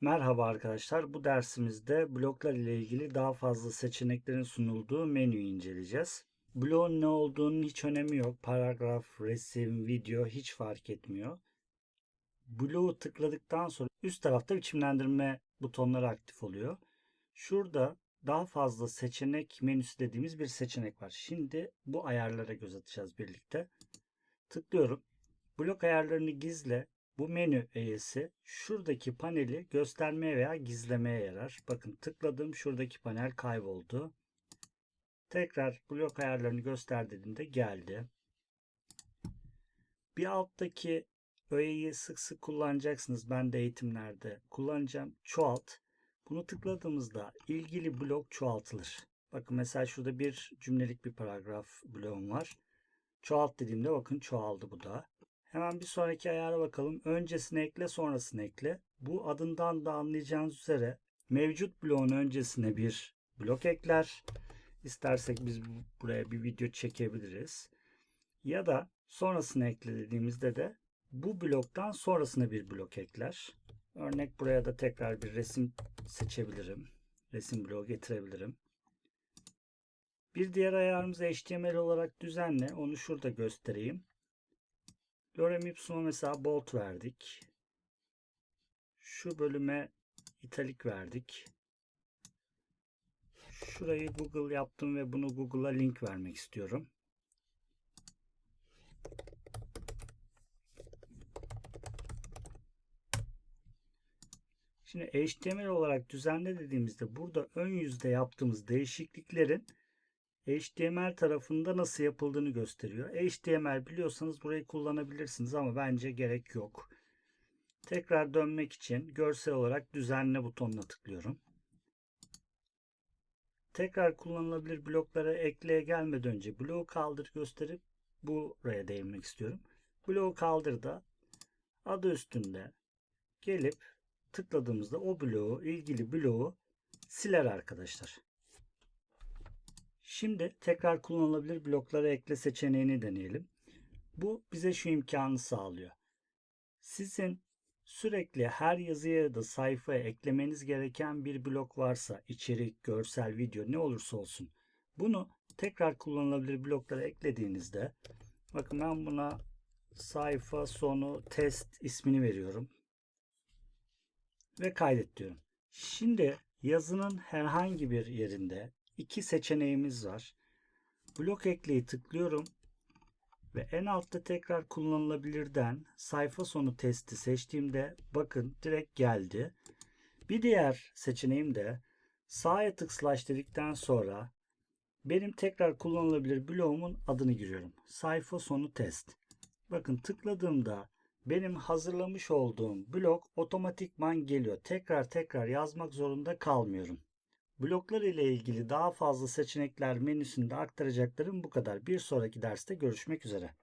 Merhaba arkadaşlar. Bu dersimizde bloklar ile ilgili daha fazla seçeneklerin sunulduğu menüyü inceleyeceğiz. Bloğun ne olduğunun hiç önemi yok. Paragraf, resim, video hiç fark etmiyor. Bloğu tıkladıktan sonra üst tarafta biçimlendirme butonları aktif oluyor. Şurada daha fazla seçenek menüsü dediğimiz bir seçenek var. Şimdi bu ayarlara göz atacağız birlikte. Tıklıyorum. Blok ayarlarını gizle. Bu menü öğesi şuradaki paneli göstermeye veya gizlemeye yarar. Bakın tıkladım şuradaki panel kayboldu. Tekrar blok ayarlarını göster dediğimde geldi. Bir alttaki öğeyi sık sık kullanacaksınız. Ben de eğitimlerde kullanacağım. Çoğalt. Bunu tıkladığımızda ilgili blok çoğaltılır. Bakın mesela şurada bir cümlelik bir paragraf bloğum var. Çoğalt dediğimde bakın çoğaldı bu da. Hemen bir sonraki ayara bakalım. Öncesini ekle, sonrasını ekle. Bu adından da anlayacağınız üzere mevcut bloğun öncesine bir blok ekler. İstersek biz buraya bir video çekebiliriz. Ya da sonrasını ekle dediğimizde de bu bloktan sonrasına bir blok ekler. Örnek buraya da tekrar bir resim seçebilirim. Resim bloğu getirebilirim. Bir diğer ayarımız HTML olarak düzenle. Onu şurada göstereyim. Lorem ipsum'a mesela bold verdik. Şu bölüme italik verdik. Şurayı Google yaptım ve bunu Google'a link vermek istiyorum. Şimdi HTML olarak düzenle dediğimizde burada ön yüzde yaptığımız değişikliklerin HTML tarafında nasıl yapıldığını gösteriyor. HTML biliyorsanız burayı kullanabilirsiniz ama bence gerek yok. Tekrar dönmek için görsel olarak düzenle butonuna tıklıyorum. Tekrar kullanılabilir bloklara ekleye gelmeden önce bloğu kaldır gösterip buraya değinmek istiyorum. Bloğu kaldır da adı üstünde gelip tıkladığımızda o bloğu, ilgili bloğu siler arkadaşlar. Şimdi tekrar kullanılabilir bloklara ekle seçeneğini deneyelim. Bu bize şu imkanı sağlıyor. Sizin sürekli her yazıya ya da sayfaya eklemeniz gereken bir blok varsa, içerik, görsel, video ne olursa olsun. Bunu tekrar kullanılabilir bloklara eklediğinizde bakın ben buna sayfa sonu test ismini veriyorum. Ve kaydet diyorum. Şimdi yazının herhangi bir yerinde iki seçeneğimiz var. Blok ekleyi tıklıyorum ve en altta tekrar kullanılabilirden sayfa sonu testi seçtiğimde bakın direkt geldi. Bir diğer seçeneğim de sağa tık dedikten sonra benim tekrar kullanılabilir bloğumun adını giriyorum. Sayfa sonu test. Bakın tıkladığımda benim hazırlamış olduğum blok otomatikman geliyor. Tekrar tekrar yazmak zorunda kalmıyorum. Bloklar ile ilgili daha fazla seçenekler menüsünde aktaracaklarım bu kadar. Bir sonraki derste görüşmek üzere.